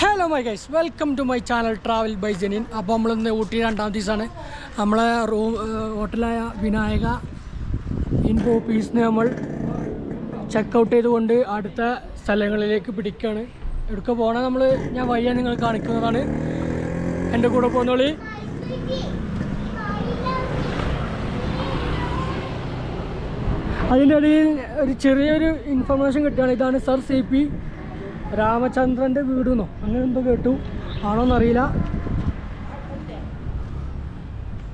Hello my guys welcome to my channel travel by Jenin അപ്പോൾ നമ്മളിന്ന് ഊട്ടി രണ്ടാം ദിവസമാണ്. നമ്മളെ റൂം ഹോട്ടലായ വിനായക ഇൻ പോപ്പീസിന് നമ്മൾ ചെക്കൗട്ട് ചെയ്തുകൊണ്ട് അടുത്ത സ്ഥലങ്ങളിലേക്ക് പിടിക്കുകയാണ് എവിടേക്ക് പോകണേ നമ്മൾ ഞാൻ വയ്യ നിങ്ങൾ കാണിക്കുന്നതാണ്. എന്റെ കൂടെ പോകുന്നോളി അതിന്റെ ഇടയിൽ ഒരു ചെറിയൊരു ഇൻഫർമേഷൻ കിട്ടുകയാണ്. ഇതാണ് സർ സി പി രാമചന്ദ്രന്റെ വീടെന്നോ അങ്ങനെ എന്തോ കേട്ടു. ആണോന്നറിയില്ല.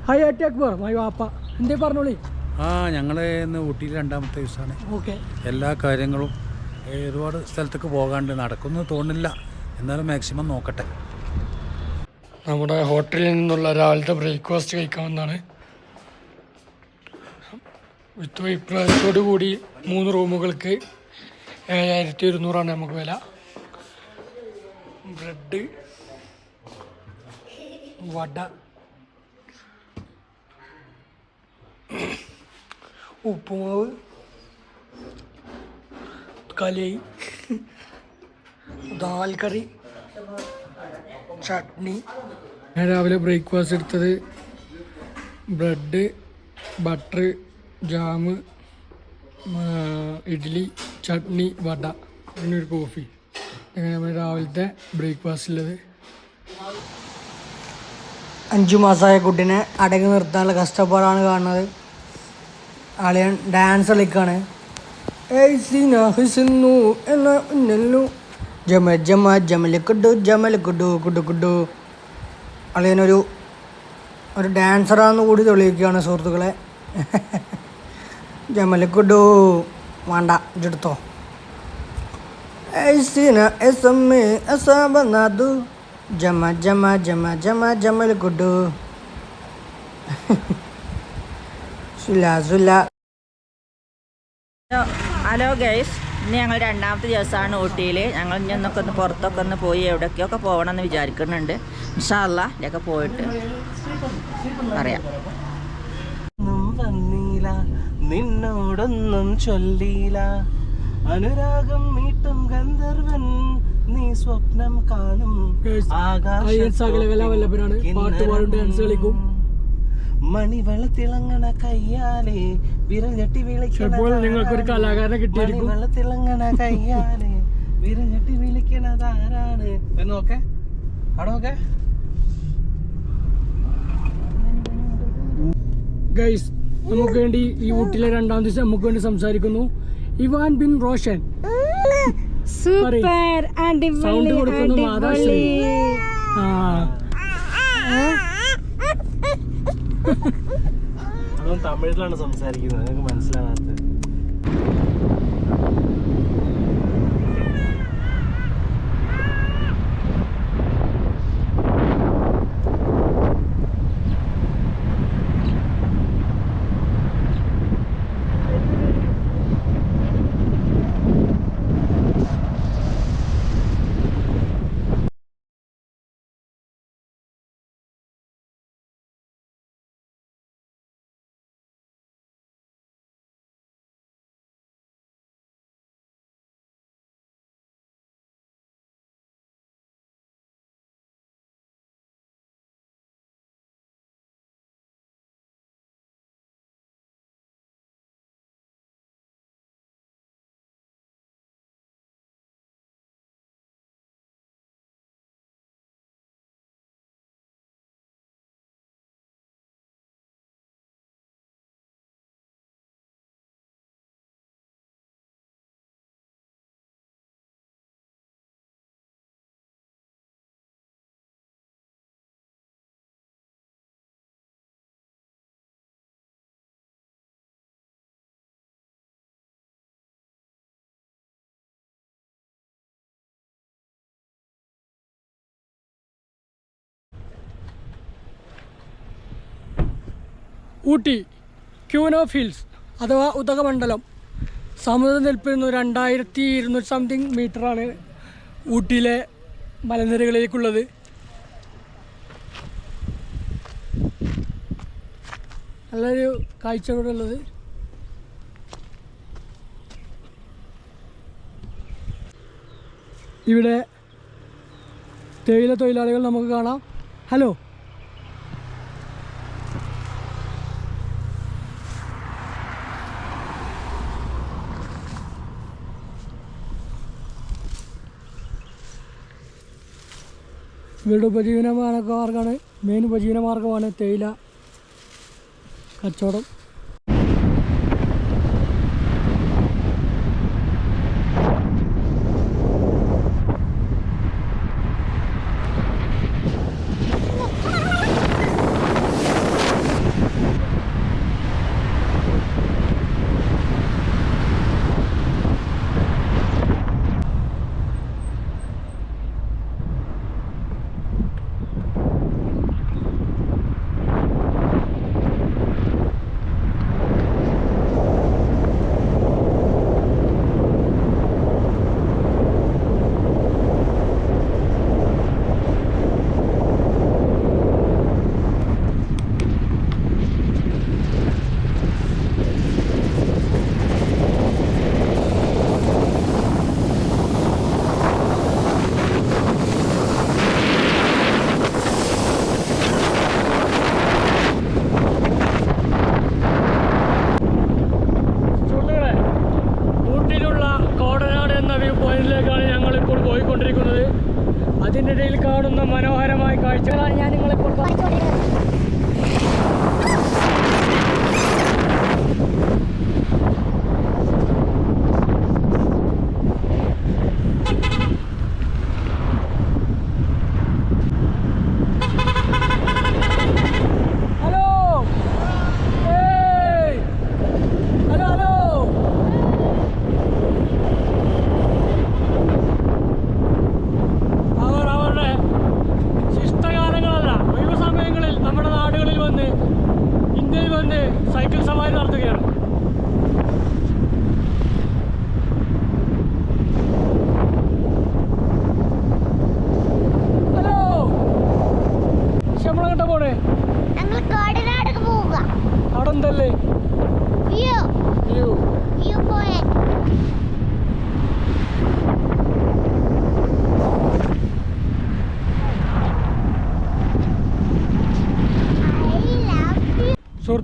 ഹൈ ഏറ്റി അക്ബർ മൈ വാപ്പ. എന്തേ പറഞ്ഞോളി? ആ ഞങ്ങൾ ഇന്ന് ഊട്ടിയിൽ രണ്ടാമത്തെ ദിവസമാണ് ഓക്കെ. എല്ലാ കാര്യങ്ങളും ഒരുപാട് സ്ഥലത്തേക്ക് പോകാണ്ട് നടക്കുന്നു തോന്നില്ല എന്നാലും മാക്സിമം നോക്കട്ടെ. നമ്മുടെ ഹോട്ടലിൽ നിന്നുള്ള രാവിലത്തെ ബ്രേക്ക്ഫാസ്റ്റ് കഴിക്കാവുന്നതാണ് വിത്ത് അഭിപ്രായത്തോടു കൂടി മൂന്ന് റൂമുകൾക്ക് ഏഴായിരത്തി ഇരുന്നൂറാണ് നമുക്ക് വില. ബ്രെഡ് വട ഉപ്പുമാവ് കലൈ ദാൽ ചട്നി. ഞാൻ രാവിലെ ബ്രേക്ക്ഫാസ്റ്റ് എടുത്തത് bread butter jam idli chutney vada പിന്നെ ഒരു കോഫി. നമ്മൾ രാവിലത്തെ ബ്രേക്ക്ഫാസ്റ്റ് ഉള്ളത് അഞ്ചു മാസമായ കുട്ടീനെ അടങ്ങി നിർത്താനുള്ള കഷ്ടപ്പാടാണ് കാണുന്നത്. ആളിയൻ ഡാൻസ് കളിക്കാണ്. ജമ ജമ ജമല ജമല കുഡു അളിയനൊരു ഒരു ഡാൻസറാന്ന് കൂടി തെളിയിക്കുകയാണ് സുഹൃത്തുക്കളെ. ജമല വേണ്ട ഇതെടുത്തോ ഏയ് സിന అసాబనాదు జమ జమ ജമ ജമ ജമ ജമ ജമല കുഡു സുല സുല ഹലോ ഗൈസ് ഇന്ന് ഞങ്ങൾ രണ്ടാമത്തെ ദിവസമാണ് ഊട്ടിയിൽ ഞങ്ങൾ ഇനി ഒന്നൊക്കെ ഒന്ന് പുറത്തൊക്കെ ഒന്ന് പോയി എവിടേക്കൊക്കെ പോകണം എന്ന് വിചാരിക്കുന്നുണ്ട് ഇൻഷാല്ല ഇതൊക്കെ പോയിട്ട് പറയാം. നിന്നോടൊന്നും ചൊല്ലീല അനുരാഗം മീട്ടും ഗന്ധർവൻ നീ സ്വപ്നം കാണും. വല്ലഭനാണ്. പാട്ട് പാടും ഡാൻസ് കളിക്കും. മണിവള തിളങ്ങണ കയ്യാലെ വിരൽ ഞെട്ടി നിങ്ങൾക്ക് ഒരു കലാകാരനെ കിട്ടിയിരിക്കും. മണിവള തിളങ്ങണ കയ്യാലെ വിരൽ ഞെട്ടി വിളിക്കണത് ആരാണ് നോക്കെ. അവിടെ നോക്കെ. ഗൈസ് നമുക്ക് വേണ്ടി ഈ ഊട്ടിലെ രണ്ടാം ദിവസം നമുക്ക് വേണ്ടി സംസാരിക്കുന്നു. Ivan bin Roshan. Super. Sound കൊടുക്കുന്നു മാതാശ്രീ. ആ. അതും തമിഴിലാണ് സംസാരിക്കുന്നത്. നിങ്ങൾക്ക് മനസ്സിലാകാത്തത്. ഊട്ടി ക്യൂനോ ഹിൽസ് അഥവാ ഉദകമണ്ഡലം. സമുദ്രനിരപ്പിൽ നിന്ന് രണ്ടായിരത്തി ഇരുന്നൂറ്റി സംതിങ് മീറ്ററാണ് ഊട്ടിയിലെ മലനിരകളിലേക്കുള്ളത്. നല്ലൊരു കാഴ്ച കൂടെ ഉള്ളത്. ഇവിടെ തേയില തൊഴിലാളികൾ നമുക്ക് കാണാം. ഹലോ. ഇവരുടെ ഉപജീവന മാർഗമാണ് മെയിൻ ഉപജീവന മാർഗമാണ് തേയില കച്ചവടം.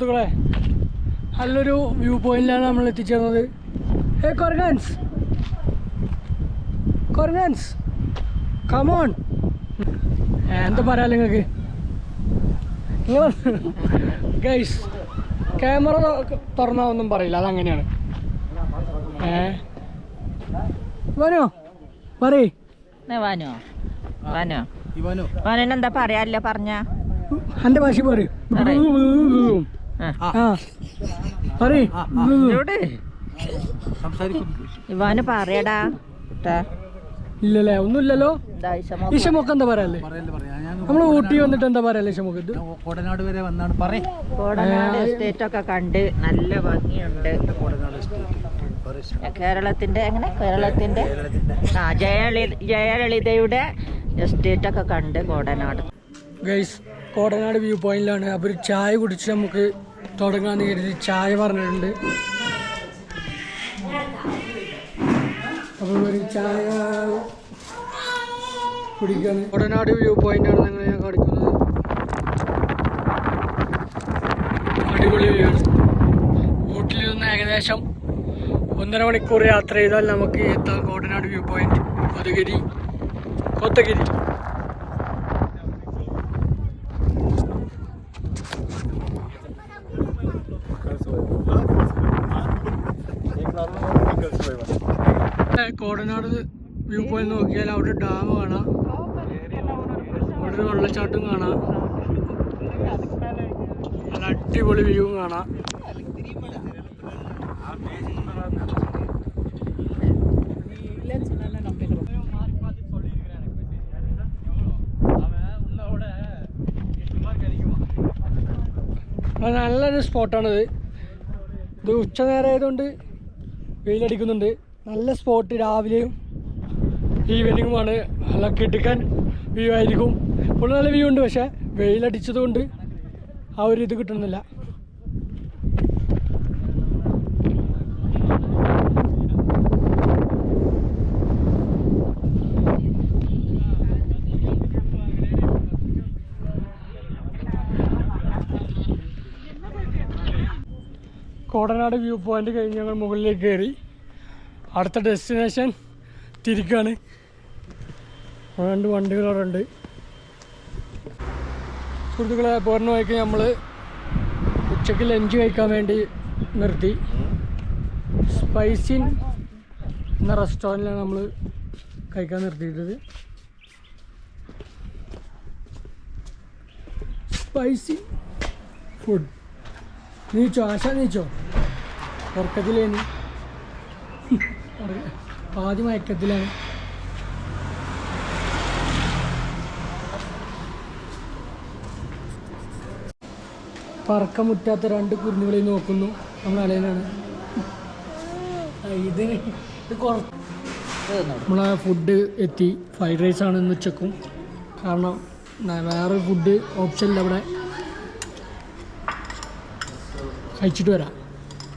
സുഹൃത്തുക്കളെ നല്ലൊരു വ്യൂ പോയിന്റിലാണ് നമ്മൾ എത്തിച്ചേർന്നത്. ഹേ കൊർഗൻസ് കൊർഗൻസ് കമോൺ എന്താ പറയാ നിങ്ങൾക്ക്? നിങ്ങൾ ഗൈസ് ക്യാമറ തുറന്നാ ഒന്നും പറയില്ല അതങ്ങനെയാണ്. ഏ? വനോ? പറയോ. വാനോ? വാനോ? ഇവനോ? വാനോനെന്താ പറയാല്ല പറഞ്ഞ. എന്റെ ഭാഷ പറയൂ. ഇവാന് പറയടാ. ഇല്ലല്ലേ? ഒന്നുമില്ലല്ലോ? ഇഷമൊക്കെ എന്താ പറയല്ലേ നമ്മൾ പറയാ. ഞാൻ നമ്മൾ ഊട്ടി വന്നിട്ട് എന്താ പറയല്ലേ ഇഷമൊക്കെ കൊടനാട് വരെ വന്നാണ്. പറയേ. കോടനാട് എസ്റ്റേറ്റ് ഒക്കെ കണ്ട് നല്ല ഭംഗിയുണ്ട്. കേരളത്തിന്റെ എങ്ങനെ? കേരളത്തിന്റെ? ആ ജയലളിത ജയലളിതയുടെ എസ്റ്റേറ്റ് ഒക്കെ കണ്ട് കോടനാട്. ഗൈസ് കോടനാട് വ്യൂ പോയിന്റിലാണ് അപ്പൊ ഒരു ചായ കുടിച്ച് നമുക്ക് തുടങ്ങാന്ന് കരുതി ചായ പറഞ്ഞിട്ടുണ്ട്. അപ്പോൾ ഒരു ചായ കുടിക്കാൻ ഉടനാട് വ്യൂ പോയിന്റാണ് നിങ്ങൾ ഞാൻ കാണിക്കുന്നത് അടിപൊളി വ്യൂ ആണ്. ബോട്ടിൽ നിന്ന് ഏകദേശം ഒന്നര മണിക്കൂർ യാത്ര ചെയ്താൽ നമുക്ക് എത്താം കോടനാട് വ്യൂ പോയിന്റ് കൊതഗിരി കൊത്തഗിരി ഏ, കോടനാട് വ്യൂ പോയിന്റ് നോക്കിയാൽ അവിടെ ഡാം കാണാം. അവിടെ ഒരു വെള്ളച്ചാട്ടം കാണാം. നല്ല അടിപൊളി വ്യൂ കാണാം. നല്ലൊരു സ്പോട്ടാണിത് ഇത് ഉച്ച നേരം ആയതുകൊണ്ട് വെയിലടിക്കുന്നുണ്ട്. നല്ല സ്പോട്ട് രാവിലെയും ഈവനിങ്ങുമാണ് നല്ല കിടുക്കൻ വ്യൂ ആയിരിക്കും. ഫുൾ നല്ല വ്യൂ ഉണ്ട് പക്ഷേ വെയിലടിച്ചത് കൊണ്ട് ആ ഒരു ഇത് കിട്ടുന്നില്ല. കോടനാട് വ്യൂ പോയിന്റ് കഴിഞ്ഞ് ഞങ്ങൾ മുകളിലേക്ക് കയറി. അടുത്ത ഡെസ്റ്റിനേഷൻ തിരിക്കാണ്. രണ്ട് വണ്ടികൾ അവിടെ ഉണ്ട്. സുഹൃത്തുക്കളെ വഴിക്ക് നമ്മൾ ഉച്ചയ്ക്ക് ലഞ്ച് കഴിക്കാൻ വേണ്ടി നിർത്തി. സ്പൈസിൻ എന്ന റെസ്റ്റോറന്റിലാണ് നമ്മൾ കഴിക്കാൻ നിർത്തിയിട്ടത് സ്പൈസി ഫുഡ് നീച്ചോ ആശ നീച്ചോ? ഉറക്കത്തിലേനി ആദ്യം മയക്കത്തിലാണ്. പറക്കം മുറ്റാത്ത രണ്ട് കുരുന്നുകളെ നോക്കുന്നു. നമ്മൾ അലയനാണ് ഇത് ഇത് നമ്മളെ ഫുഡ് എത്തി. ഫ്രൈഡ് റൈസ് ആണ് ഇന്ന് ഉച്ചക്കും. കാരണം വേറെ ഫുഡ് ഓപ്ഷൻ ഇല്ല അവിടെ കഴിച്ചിട്ട് വരാം.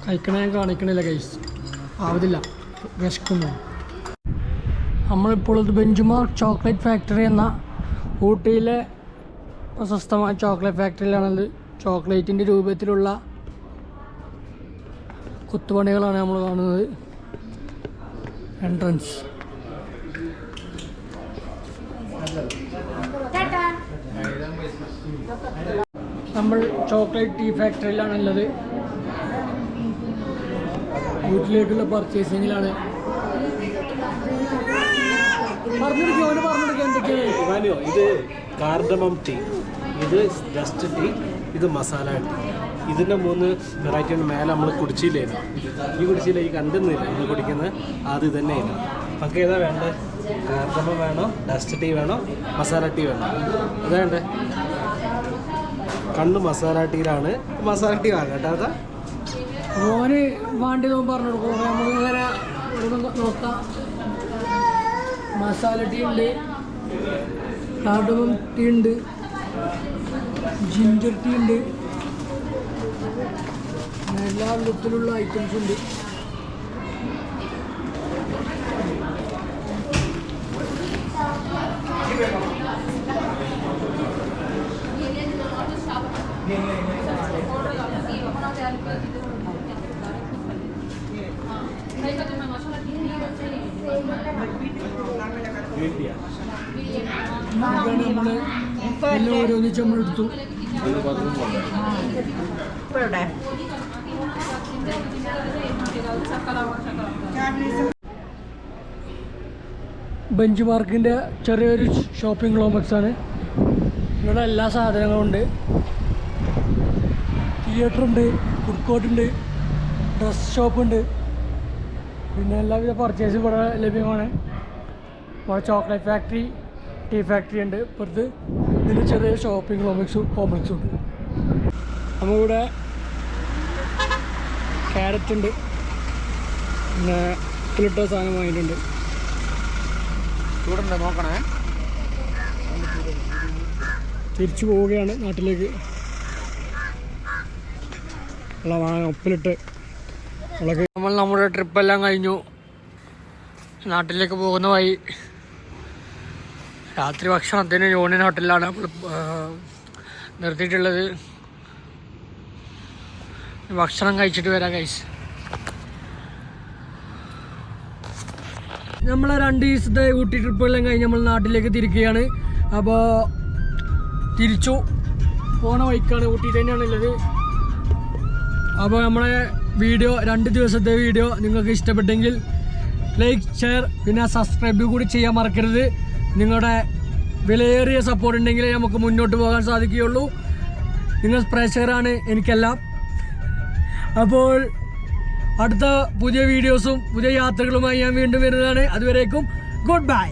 കഴിക്കണ കാണിക്കണില്ല കൈസ് ആവതില്ല. വിശക്കുന്നു. നമ്മളിപ്പോൾ ഇത് ബെഞ്ചുമാർക്ക് ചോക്ലേറ്റ് ഫാക്ടറി എന്ന ഊട്ടിയിലെ പ്രശസ്തമായ ചോക്ലേറ്റ് ഫാക്ടറിയിലാണത് ചോക്ലേറ്റിന്റെ രൂപത്തിലുള്ള കുത്തുപണികളാണ് നമ്മൾ കാണുന്നത്. എൻട്രൻസ് നമ്മൾ ചോക്ലേറ്റ് ടീ ഫാക്ടറിയിലാണുള്ളത് വീട്ടിലേക്കുള്ള പർച്ചേസിങ്ങിലാണ് ഇത് കാർഡമം ടീ. ഇത് ഡസ്റ്റ് ടീ ഇത് മസാല ടീ. ഇതിന്റെ മൂന്ന് വെറൈറ്റിയുടെ മേലെ നമ്മൾ കുടിച്ചില്ലായിരുന്നു ഈ കുടിച്ചില്ല ഈ കണ്ടുന്നില്ല? നമ്മൾ കുടിക്കുന്നത് അത് ഇല്ല നമുക്ക് ഏതാ വേണ്ടത്? കാർഡമം വേണോ? ഡസ്റ്റ് ടീ വേണോ? മസാല ടീ വേണോ? അതാ വേണ്ടേ കണ്ണ് മസാല ടീയിലാണ്. മസാല ടീ വാങ്ങാം കേട്ടോ അതാ. ഓന് വാണ്ടി നോക്കാൻ പറഞ്ഞു കൊടുക്കും നമുക്ക് ഇങ്ങനെ നോക്കാം. മസാല ടീ ഉണ്ട്. കാർഡമം ടീ ഉണ്ട്. ജിഞ്ചർ ടീ ഉണ്ട്. എല്ലാ വിധത്തിലുള്ള ഐറ്റംസ് ഉണ്ട്. ഇതാണ് നമ്മൾ എല്ലാം ഓരോന്നിച്ച് നമ്മൾ എടുത്തു. എവിടെ? ബെഞ്ച് മാർക്കിന്റെ ചെറിയൊരു ഷോപ്പിംഗ് കോംപ്ലക്സാണ്. ആണ് ഇവിടെ എല്ലാ സാധനങ്ങളും ഉണ്ട്. തിയേറ്റർ ഉണ്ട് ഫുഡ് കോർട്ട് ഉണ്ട് ഡ്രസ് ഷോപ്പ് ഉണ്ട് പിന്നെ എല്ലാവിധ പർച്ചേസും ഇവിടെ ലഭ്യമാണ്. ഇവിടെ ചോക്ലേറ്റ് ഫാക്ടറി ടീ ഫാക്ടറി ഉണ്ട്. ഇപ്പുറത്ത് ഇതിന് ചെറിയ ഷോപ്പിംഗ് കോംപ്ലക്സും കോംപ്ലക്സും ഉണ്ട്. നമുക്കിവിടെ ക്യാരറ്റ് ഉണ്ട്. പിന്നെ ഉപ്പിലിട്ട സാധനം വാങ്ങിയിട്ടുണ്ട്. ചൂടുണ്ട് നോക്കണേ? തിരിച്ചു പോവുകയാണ് നാട്ടിലേക്ക്. ഉള്ള വാങ്ങാൻ ഉപ്പിലിട്ട് നമ്മൾ നമ്മുടെ ട്രിപ്പെല്ലാം കഴിഞ്ഞു. നാട്ടിലേക്ക് പോകുന്ന വഴി. രാത്രി ഭക്ഷണത്തിന് യൂണിയൻ ഹോട്ടലിലാണ് നിർത്തിയിട്ടുള്ളത്. ഭക്ഷണം കഴിച്ചിട്ട് വരാം കൈസ് നമ്മളെ രണ്ട് ദിവസത്തെ ഊട്ടി ട്രിപ്പെല്ലാം കഴിഞ്ഞ് നമ്മൾ നാട്ടിലേക്ക് തിരിക്കുകയാണ്. അപ്പോൾ തിരിച്ചു. പോണ വഴിക്കാണ് ഊട്ടി തന്നെയാണ് ഉള്ളത്. അപ്പോൾ നമ്മളെ വീഡിയോ രണ്ട് ദിവസത്തെ വീഡിയോ നിങ്ങൾക്ക് ഇഷ്ടപ്പെട്ടെങ്കിൽ ലൈക്ക് ഷെയർ പിന്നെ സബ്സ്ക്രൈബ് കൂടി ചെയ്യാൻ മറക്കരുത്. നിങ്ങളുടെ വിലയേറിയ സപ്പോർട്ട് ഉണ്ടെങ്കിലേ നമുക്ക് മുന്നോട്ട് പോകാൻ സാധിക്കുകയുള്ളൂ. നിങ്ങൾ പ്രേക്ഷകരാണ് എനിക്കെല്ലാം. അപ്പോൾ അടുത്ത പുതിയ വീഡിയോസും പുതിയ യാത്രകളുമായി ഞാൻ വീണ്ടും വരുന്നതാണ്. അതുവരേക്കും ഗുഡ് ബൈ